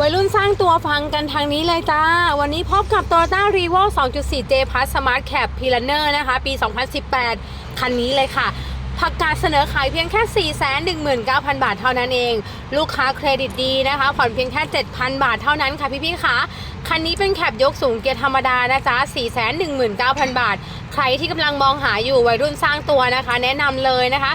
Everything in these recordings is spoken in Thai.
วัยรุ่นสร้างตัวฟังกันทางนี้เลยจ้า วันนี้พบกับ Toyota r e v o 2.4 J Plus Smart Cab p l a n n e r นะคะ ปี 2018 คันนี้เลยค่ะประกาศเสนอขายเพียงแค่ 419,000 บาทเท่านั้นเอง ลูกค้าเครดิตดีนะคะผ่อนเพียงแค่ 7,000 บาทเท่านั้นค่ะพี่ๆค่ะคันนี้เป็นแคบยกสูงเกียร์ธรรมดานะจ๊ะ 419,000 บาท ใครที่กำลังมองหาอยู่วัยรุ่นสร้างตัวนะคะ แนะนำเลยนะคะ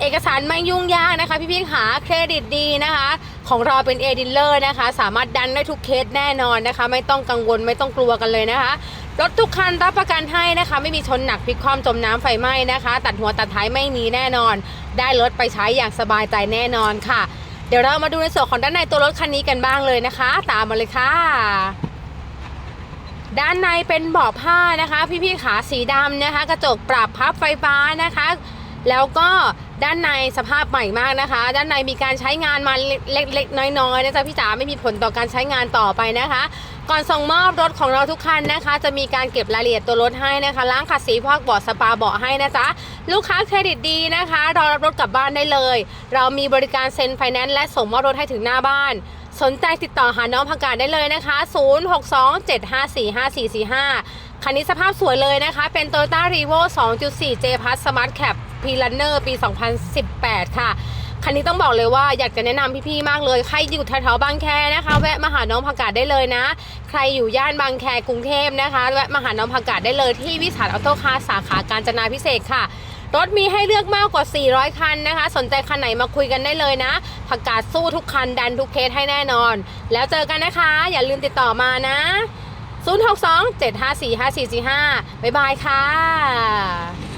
เอกสารไม่ยุ่งยากนะคะ พี่ๆหาเครดิตดีนะคะ ของเราเป็นเอดิลเลอร์นะคะ สามารถดันได้ทุกเคสแน่นอนนะคะ ไม่ต้องกังวลไม่ต้องกลัวกันเลยนะคะรถทุกคันรับประกันให้นะคะ ไม่มีชนหนักพลิกคว่ำจมน้ำไฟไหม้นะคะ ตัดหัวตัดท้ายไม่มีแน่นอน ได้รถไปใช้อย่างสบายใจแน่นอนค่ะ เดี๋ยวเรามาดูในส่วนของด้านในตัวรถคันนี้กันบ้างเลยนะคะ ตามมาเลยค่ะ ด้านในเป็นเบาะผ้านะคะ พี่ๆขาสีดำนะคะ กระจกปรับพับไฟฟ้านะคะ แล้วก็ ด้านในสภาพใหม่มากนะคะ ด้านในมีการใช้งานมาเล็กๆน้อยๆนะจ๊ะพี่จ๋าไม่มีผลต่อการใช้งานต่อไปนะคะ ก่อนส่งมอบรถของเราทุกคันนะคะ จะมีการเก็บรายละเอียดตัวรถให้นะคะล้างขัดสีพอกเบาะสปาเบาะให้นะจ๊ะลูกค้าเครดิตดีนะคะรอรับรถกลับบ้านได้เลย เรามีบริการเซ็นไฟแนนซ์และส่งมอบรถให้ถึงหน้าบ้านสนใจติดต่อหาน้องผักกาดได้เลยนะคะ 0627545445 คันนี้สภาพสวยเลยนะคะ เป็น Toyota r e v o 2.4 J Plus Smart Cab p l a n n e r ปี 2018 ค่ะ คันนี้ต้องบอกเลยว่าอยากจะแนะนำพี่ๆมากเลย ใครอยู่แถวๆบางแคนะคะ แวะมาหาน้องผักกาดได้เลยนะ ใครอยู่ย่านบางแคกรุงเทพนะคะ แวะมาหาน้องผักกาดได้เลยที่วิสานออโต้คาร์สาขาการจนาพิเศษค่ะรถมีให้เลือกมากกว่า 400 คันนะคะ สนใจคันไหนมาคุยกันได้เลยนะ ผักกาดสู้ทุกคัน ดันทุกเคสให้แน่นอน แล้วเจอกันนะคะ อย่าลืมติดต่อมานะ 062 754 5445 บ๊ายบายค่ะ